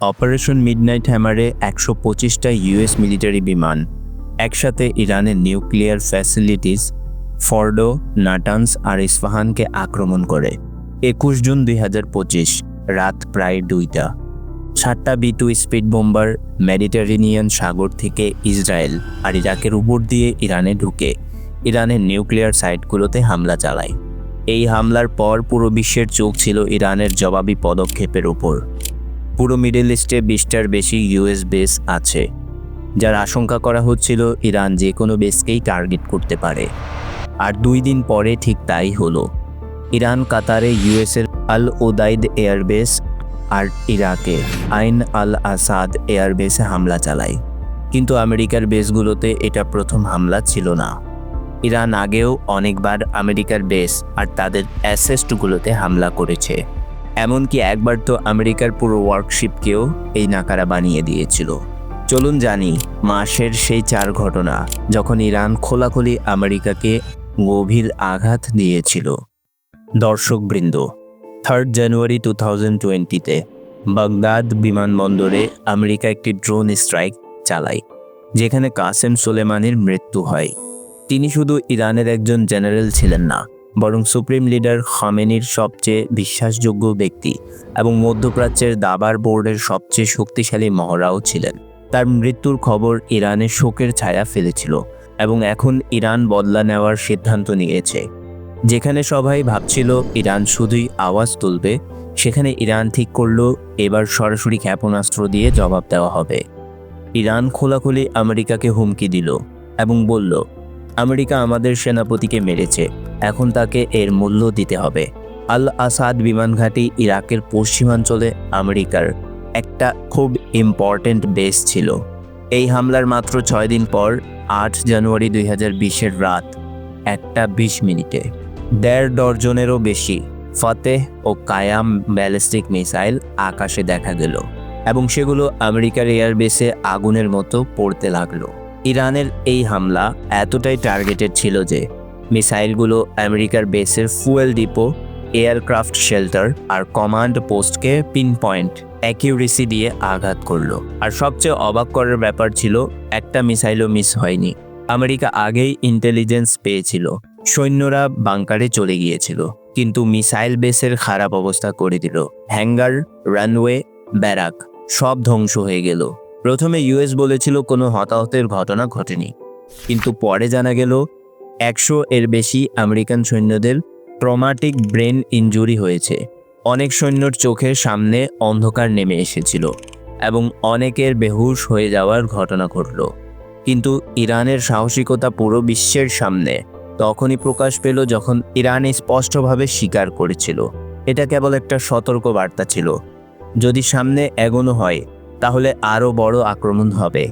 Operation midnight হ্যামারে একশো পঁচিশটা US military বিমান, একসাথে ইরানের নিউক্লিয়ার ফ্যাসিলিটিস, ফর্ডো, নাটান্স আর ইস্পাহানকে আক্রমণ করে। একুশ জুন দুই হাজার পঁচিশ, রাত প্রায় দুইটা। সাতটা B two spirit bomber Mediterranean সাগর থেকে ইসরায়েল আর ইরাকের উপর দিয়ে ইরানে ঢুকে ইরানের নিউক্লিয়ার সাইটগুলোতে হামলা চালায়। এই হামলার পর পুরো বিশ্বের চোখ ছিল ইরানের জবাবি পদক্ষেপের ওপর পুরো মিডল ইস্টে বিশটার বেশি ইউএস বেস আছে, যার আশঙ্কা করা হচ্ছিল ইরান যে কোনো বেসকেই টার্গেট করতে পারে। আর দুই দিন পরে ঠিক তাই হলো। ইরান কাতারে ইউএসের আল ওদাইদ এয়ারবেস আর ইরাকে আইন আল আসাদ এয়ারবেসে হামলা চালায়। কিন্তু আমেরিকার বেসগুলোতে এটা প্রথম হামলা ছিল না। ইরান আগেও অনেকবার আমেরিকার বেস আর তাদের অ্যাসেস্টগুলোতে হামলা করেছে। এমনকি একবার তো আমেরিকার পুরো ওয়ার্কশিপকেও এই নাকারা বানিয়ে দিয়েছিল। চলুন জানি, মাসের সেই চার ঘটনা, যখন ইরান খোলাখুলি আমেরিকাকে গভীর আঘাত দিয়েছিল। দর্শকবৃন্দ থার্ড জানুয়ারি টু থাউজেন্ড টোয়েন্টিতে বাগদাদ বিমানবন্দরে আমেরিকা একটি ড্রোন স্ট্রাইক চালায়, যেখানে কাসেম সোলেমানির মৃত্যু হয়। তিনি শুধু ইরানের একজন জেনারেল ছিলেন না বরং সুপ্রিম লিডার খামেনির সবচেয়ে বিশ্বাসযোগ্য ব্যক্তি এবং মধ্যপ্রাচ্যের দাবার বোর্ডের সবচেয়ে শক্তিশালী মহড়াও ছিলেন। তার মৃত্যুর খবর ইরানে শোকের ছায়া ফেলেছিল এবং এখন ইরান বদলা নেওয়ার সিদ্ধান্ত নিয়েছে। যেখানে সবাই ভাবছিল ইরান শুধুই আওয়াজ তুলবে, সেখানে ইরান ঠিক করল, এবার সরাসরি ক্ষেপণাস্ত্র দিয়ে জবাব দেওয়া হবে। ইরান খোলাখুলি আমেরিকাকে হুমকি দিল এবং বলল আমেরিকা আমাদের সেনাপতিকে মেরেছে। এখন তাকে এর মূল্য দিতে হবে। আল আসাদ বিমান ঘাঁটি ইরাকের পশ্চিমাঞ্চলে আমেরিকার একটা খুব ইম্পর্ট্যান্ট বেস ছিল। এই হামলার মাত্র ছয় দিন পর আট জানুয়ারি দুই হাজার বিশের রাত একটা বিশ মিনিটে। দেড় ডর্জনেরও বেশি ফতেহ ও কায়াম ব্যালিস্টিক মিসাইল আকাশে দেখা গেল এবং সেগুলো আমেরিকার এয়ারবেসে আগুনের মতো পড়তে লাগল। ইরানের এই হামলা এতটাই টার্গেটেড ছিল যে মিসাইলগুলো আমেরিকার বেসের ফুয়েল ডিপো, এয়ারক্রাফট শেল্টার আর কমান্ড পোস্টকে পিন পয়েন্ট অ্যাকিউরেসি দিয়ে আঘাত করল। আর সবচেয়ে অবাক করার ব্যাপার ছিল, একটা মিসাইলও মিস হয়নি। আমেরিকা আগেই ইন্টেলিজেন্স পেয়েছিল। সৈন্যরা বাংকারে চলে গিয়েছিল। কিন্তু মিসাইল বেসের খারাপ অবস্থা করে দিল। হ্যাঙ্গার রানওয়ে ব্যারাক সব ধ্বংস হয়ে গেল। প্রথমে ইউএস বলেছিল কোনো হতাহতের ঘটনা ঘটেনি। কিন্তু পরে জানা গেল, একশো এর বেশি আমেরিকান সৈন্যদের ট্রমাটিক ব্রেন ইনজুরি হয়েছে। অনেক সৈন্যর চোখের সামনে অন্ধকার নেমে এসেছিল এবং অনেকের বেহুশ হয়ে যাওয়ার ঘটনা ঘটল। কিন্তু ইরানের সাহসিকতা পুরো বিশ্বের সামনে তখনই প্রকাশ পেল যখন ইরান স্পষ্টভাবে স্বীকার করেছিল। এটা কেবল একটা সতর্ক বার্তা ছিল। যদি সামনে এগোনো হয় তাহলে আরও বড় আক্রমণ হবে।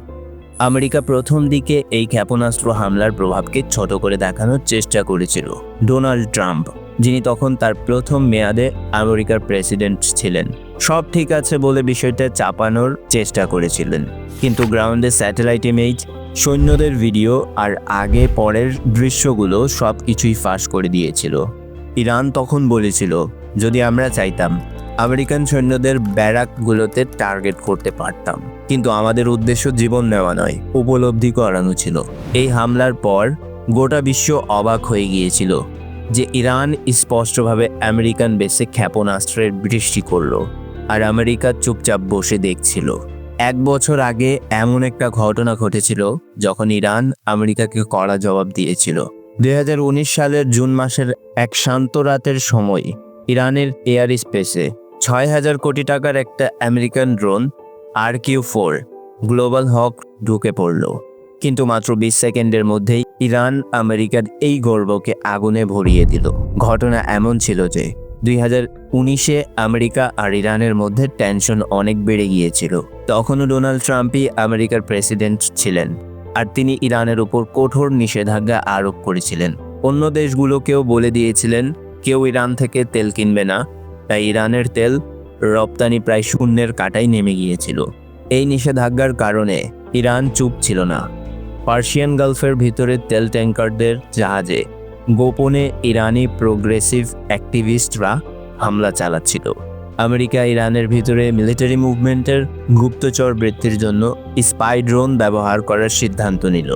আমেরিকা প্রথম দিকে এই ক্ষেপণাস্ত্র হামলার প্রভাবকে ছোট করে দেখানোর চেষ্টা করেছিল, ডোনাল্ড ট্রাম্প, যিনি তখন তার প্রথম মেয়াদে আমেরিকার প্রেসিডেন্ট ছিলেন। সব ঠিক আছে বলে বিষয়টা চাপানোর চেষ্টা করেছিলেন। কিন্তু গ্রাউন্ডে স্যাটেলাইট ইমেজ, সৈন্যদের ভিডিও আর আগে পরের দৃশ্যগুলো সব কিছুই ফাঁস করে দিয়েছিল। ইরান তখন বলেছিল, যদি আমরা চাইতাম আমেরিকান সৈন্যদের ব্যারাকগুলোতে টার্গেট করতে পারতাম। কিন্তু আমাদের উদ্দেশ্য জীবন নেওয়া নয়, উপলব্ধি করানো ছিল। এই হামলার পর গোটা বিশ্ব অবাক হয়ে গিয়েছিল যে ইরান স্পষ্টভাবে আমেরিকান বেসে ক্ষেপণাস্ত্রের বৃষ্টি করল আর আমেরিকা চুপচাপ বসে দেখছিল। এক বছর আগে এমন একটা ঘটনা ঘটেছিল যখন ইরান আমেরিকাকে কড়া জবাব দিয়েছিল। দু হাজার উনিশ সালের জুন মাসের এক শান্ত রাতের সময় ইরানের এয়ার স্পেসে ছয় হাজার কোটি টাকার একটা American drone R Q four Global Hawk ঢুকে পড়ল। কিন্তু মাত্র বিশ সেকেন্ডের মধ্যেই ইরান আমেরিকার এই গর্বকে আগুনে ভরিয়ে দিল। ঘটনা এমন ছিল যে দুই হাজার উনিশে আমেরিকা আর ইরানের মধ্যে টেনশন অনেক বেড়ে গিয়েছিল। তখনও ডোনাল্ড ট্রাম্পই আমেরিকার প্রেসিডেন্ট ছিলেন আর তিনি ইরানের উপর কঠোর নিষেধাজ্ঞা আরোপ করেছিলেন। অন্য দেশগুলোকেও বলে দিয়েছিলেন, কেউ ইরান থেকে তেল কিনবে না তাই ইরানের তেল রপ্তানি প্রায় শূন্যের কাটায় নেমে গিয়েছিল। এই নিষেধাজ্ঞার কারণে ইরান চুপ ছিল না। পার্সিয়ান গালফের ভিতরে তেল ট্যাঙ্কারদের জাহাজে গোপনে ইরানি প্রোগ্রেসিভ অ্যাক্টিভিস্টরা হামলা চালাচ্ছিল। আমেরিকা ইরানের ভিতরে মিলিটারি মুভমেন্টের গুপ্তচর বৃত্তির জন্য স্পাই ড্রোন ব্যবহার করার সিদ্ধান্ত নিল।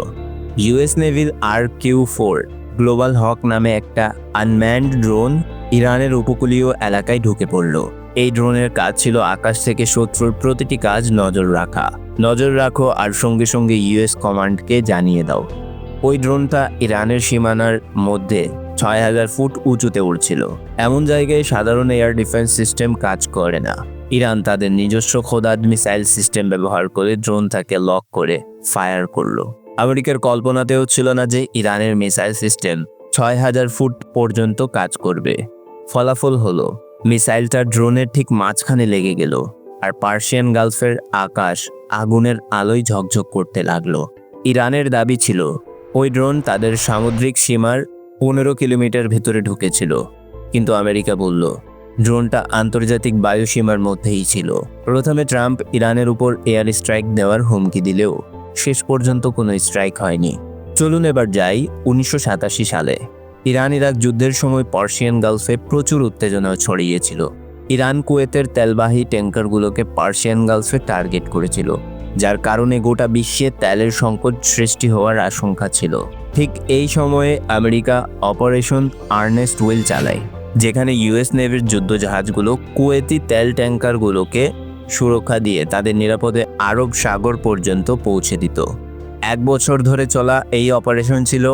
US নেভির R Q four Global Hawk নামে একটা আনম্যান্ড ড্রোন ইরানের উপকূলীয় এলাকায় ঢুকে পড়ল। এই ড্রোনের কাজ ছিল আকাশ থেকে শত্রুর প্রতিটি কাজ নজর রাখা। নজর রাখো আর সঙ্গে সঙ্গে ইউএস কমান্ডকে জানিয়ে দাও। ওই ড্রোনটা ইরানের সীমানার মধ্যে ছয় হাজার ফুট উঁচুতে উড়ছিল। এমন জায়গায় সাধারণ এয়ার ডিফেন্স সিস্টেম কাজ করে না। ইরান তাদের নিজস্ব খোদাদ মিসাইল সিস্টেম ব্যবহার করে ড্রোনটাকে লক করে ফায়ার করল। আমেরিকার কল্পনাতেও ছিল না যে ইরানের মিসাইল সিস্টেম ছয় হাজার ফুট পর্যন্ত কাজ করবে। ফলাফল হলো, মিসাইলটা ড্রোনের ঠিক মাঝখানে লেগে গেল আর পার্সিয়ান গালফের আকাশ আগুনের আলোয় ঝকঝক করতে লাগল। ইরানের দাবি ছিল, ওই ড্রোন তাদের সামুদ্রিক সীমার পনেরো কিলোমিটার ভেতরে ঢুকেছিল। কিন্তু আমেরিকা বলল, ড্রোনটা আন্তর্জাতিক বায়ু সীমার মধ্যেই ছিল। প্রথমে ট্রাম্প ইরানের উপর এয়ার স্ট্রাইক দেওয়ার হুমকি দিলেও শেষ পর্যন্ত কোনো স্ট্রাইক হয়নি। চলুন এবার যাই উনিশশো সাতাশি সালে। ইরান ইরাক যুদ্ধের সময় পার্সিয়ান গালফে প্রচুর উত্তেজনা ছড়িয়েছিল। ইরান কুয়েতের তেলবাহী ট্যাঙ্কারগুলোকে পার্সিয়ান গালফে টার্গেট করেছিল, যার কারণে গোটা বিশ্বে তেলের সংকট সৃষ্টি হওয়ার আশঙ্কা ছিল। ঠিক এই সময়ে আমেরিকা অপারেশন আর্নেস্ট উইল চালায়, যেখানে ইউএস নেভির যুদ্ধজাহাজগুলো কুয়েতি তেল ট্যাঙ্কারগুলোকে সুরক্ষা দিয়ে তাদের নিরাপদে আরব সাগর পর্যন্ত পৌঁছে দিত। এক বছর ধরে চলা এই অপারেশন ছিল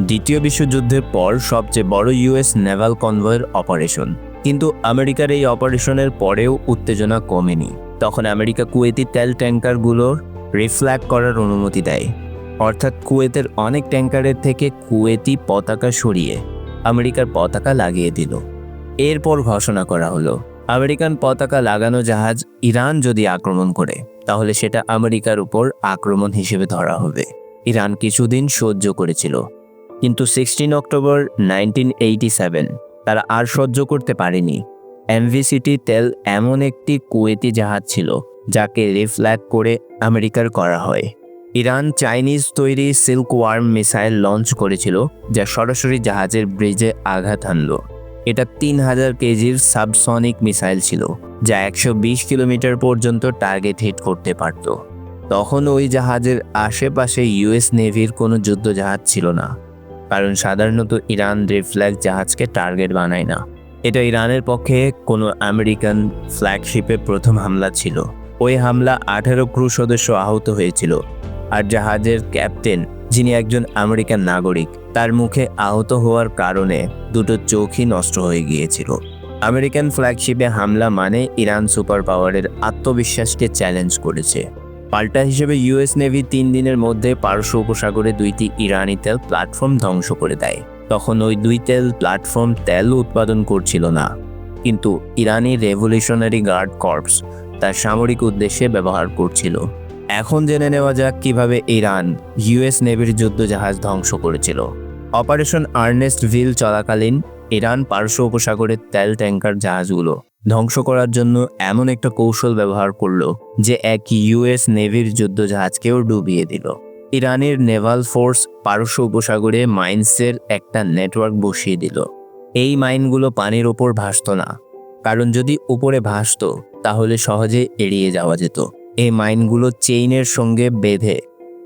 দ্বিতীয় বিশ্বযুদ্ধের পর সবচেয়ে বড় ইউএস নেভাল কনভয়ের অপারেশন কিন্তু আমেরিকার এই অপারেশনের পরেও উত্তেজনা কমেনি। তখন আমেরিকা কুয়েতি তেল ট্যাঙ্কারগুলোর রিফ্ল্যাগ করার অনুমতি দেয়। অর্থাৎ কুয়েতের অনেক ট্যাঙ্কারের থেকে কুয়েতি পতাকা সরিয়ে আমেরিকার পতাকা লাগিয়ে দিল। এরপর ঘোষণা করা হলো, আমেরিকান পতাকা লাগানো জাহাজ ইরান যদি আক্রমণ করে, তাহলে সেটা আমেরিকার উপর আক্রমণ হিসেবে ধরা হবে। ইরান কিছুদিন সহ্য করেছিল। কিন্তু sixteen October nineteen eighty seven তারা আর সহ্য করতে পারেনি। এমভিসিটি তেল এমন একটি কুয়েতি জাহাজ ছিল, যাকে রিফ্ল্যাগ করে আমেরিকার করা হয়। ইরান চাইনিজ তৈরি সিল্ক ওয়ার্ম মিসাইল লঞ্চ করেছিল, যা সরাসরি জাহাজের ব্রিজে আঘাত হানল। এটা তিন হাজার কেজির সাবসনিক মিসাইল ছিল, যা একশো বিশ কিলোমিটার পর্যন্ত টার্গেট হিট করতে পারত। তখন ওই জাহাজের আশেপাশে ইউএস নেভির কোনো যুদ্ধ জাহাজ ছিল না। কারণ সাধারণত ইরান রিফ্ল্যাগ জাহাজকে টার্গেট বানায় না। এটা ইরানের পক্ষে কোনো আমেরিকান ফ্ল্যাগশিপে প্রথম হামলা ছিল। ওই হামলা আঠেরো ক্রু সদস্য আহত হয়েছিল আর জাহাজের ক্যাপ্টেন, যিনি একজন আমেরিকান নাগরিক, তার মুখে আহত হওয়ার কারণে দুটো চোখই নষ্ট হয়ে গিয়েছিল। আমেরিকান ফ্ল্যাগশিপে হামলা মানে ইরান সুপার পাওয়ারের আত্মবিশ্বাসকে চ্যালেঞ্জ করেছে। পাল্টা হিসেবে ইউএস নেভি তিন দিনের মধ্যে পারস্য উপসাগরে দুইটি ইরানি তেল প্ল্যাটফর্ম ধ্বংস করে দেয়। তখন ওই দুই তেল প্ল্যাটফর্ম তেল উৎপাদন করছিল না। কিন্তু ইরানি রেভলিউশনারি গার্ড কর্পস তার সামরিক উদ্দেশ্যে ব্যবহার করছিল। এখন জেনে নেওয়া যাক কীভাবে ইরান ইউএস নেভির যুদ্ধজাহাজ ধ্বংস করেছিল। অপারেশন আর্নেস্ট ভিল চলাকালীন ইরান পারস্য উপসাগরের তেল ট্যাঙ্কার জাহাজগুলো ধ্বংস করার জন্য এমন একটা কৌশল ব্যবহার করল, যে এক ইউএস নেভির যুদ্ধজাহাজকেও ডুবিয়ে দিল। ইরানের নেভাল ফোর্স পারস্য উপসাগরে মাইন্সের একটা নেটওয়ার্ক বসিয়ে দিল। এই মাইনগুলো পানির ওপর ভাসত না। কারণ যদি উপরে ভাসত, তাহলে সহজে এড়িয়ে যাওয়া যেত। এই মাইনগুলো চেইনের সঙ্গে বেঁধে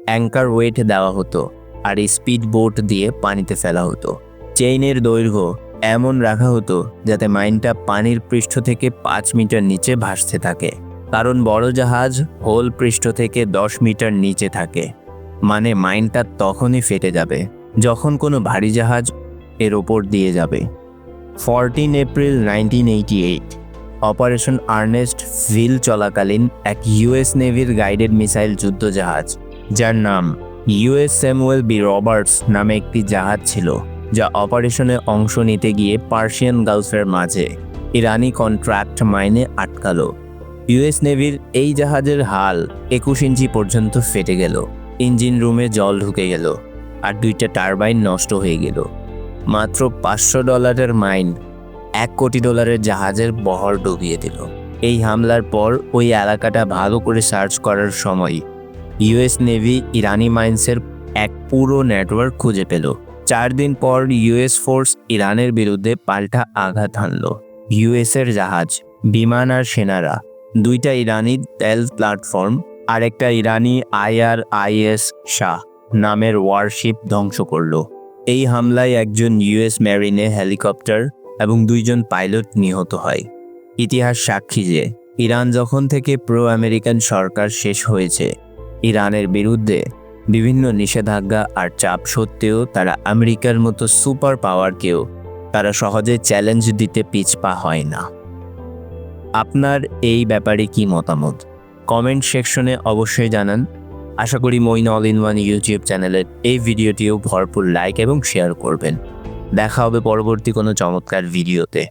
অ্যাঙ্কার ওয়েট দেওয়া হতো, আর স্পিড বোট দিয়ে পানিতে ফেলা হতো। চেইনের দৈর্ঘ্য এমন রাখা হতো যাতে মাইনটা পানির পৃষ্ঠ থেকে পাঁচ মিটার নিচে ভাসতে থাকে। কারণ বড় জাহাজ হোল পৃষ্ঠ থেকে দশ মিটার নিচে থাকে। মানে মাইনটা তখনই ফেটে যাবে, যখন কোনো ভারী জাহাজ এর ওপর দিয়ে যাবে। Fourteen April nineteen eighty eight, operation Earnest Will চলাকালীন এক ইউএস নেভির গাইডেড মিসাইল যুদ্ধজাহাজ, যার নাম ইউএস স্যামুয়েল বি রবার্টস নামে একটি জাহাজ ছিল। যা অপারেশনে অংশ নিতে গিয়ে পার্সিয়ান গালফের মাঝে ইরানি কন্ট্রাক্ট মাইনে আটকালো। ইউএস নেভির এই জাহাজের হাল একুশ ইঞ্চি পর্যন্ত ফেটে গেল। ইঞ্জিন রুমে জল ঢুকে গেল আর দুইটা টারবাইন নষ্ট হয়ে গেল। মাত্র পাঁচশো ডলারের মাইন এক কোটি ডলারের জাহাজের বহর ডুবিয়ে দিল। এই হামলার পর ওই এলাকাটা ভালো করে সার্চ করার সময় ইউএস নেভি ইরানি মাইন্সের এক পুরো নেটওয়ার্ক খুঁজে পেল। চার দিন পর ইউএস ফোর্স ইরানের বিরুদ্ধে পাল্টা আঘাত হানল। ইউএসের জাহাজ, বিমান আর সেনারা, দুইটা ইরানি তেল প্ল্যাটফর্ম আর একটা ইরানি আইআরআইএস শাহ নামের ওয়ারশিপ ধ্বংস করল। এই হামলায় একজন ইউএস ম্যারিনে হেলিকপ্টার এবং দুইজন পাইলট নিহত হয়। ইতিহাস সাক্ষী যে, ইরান যখন থেকে প্রো আমেরিকান সরকার শেষ হয়েছে, ইরানের বিরুদ্ধে বিভিন্ন নিষেধাজ্ঞা আর চাপ সত্ত্বেও তারা আমেরিকার মতো সুপার পাওয়ারকেও তারা সহজে চ্যালেঞ্জ দিতে পিছপা হয় না। আপনার এই ব্যাপারে কি মতামত? কমেন্ট সেকশনে অবশ্যই জানান। আশা করি Moin all in one YouTube চ্যানেলের এই ভিডিওটিও ভরপুর লাইক এবং শেয়ার করবেন। দেখা হবে পরবর্তী কোনো চমৎকার ভিডিওতে।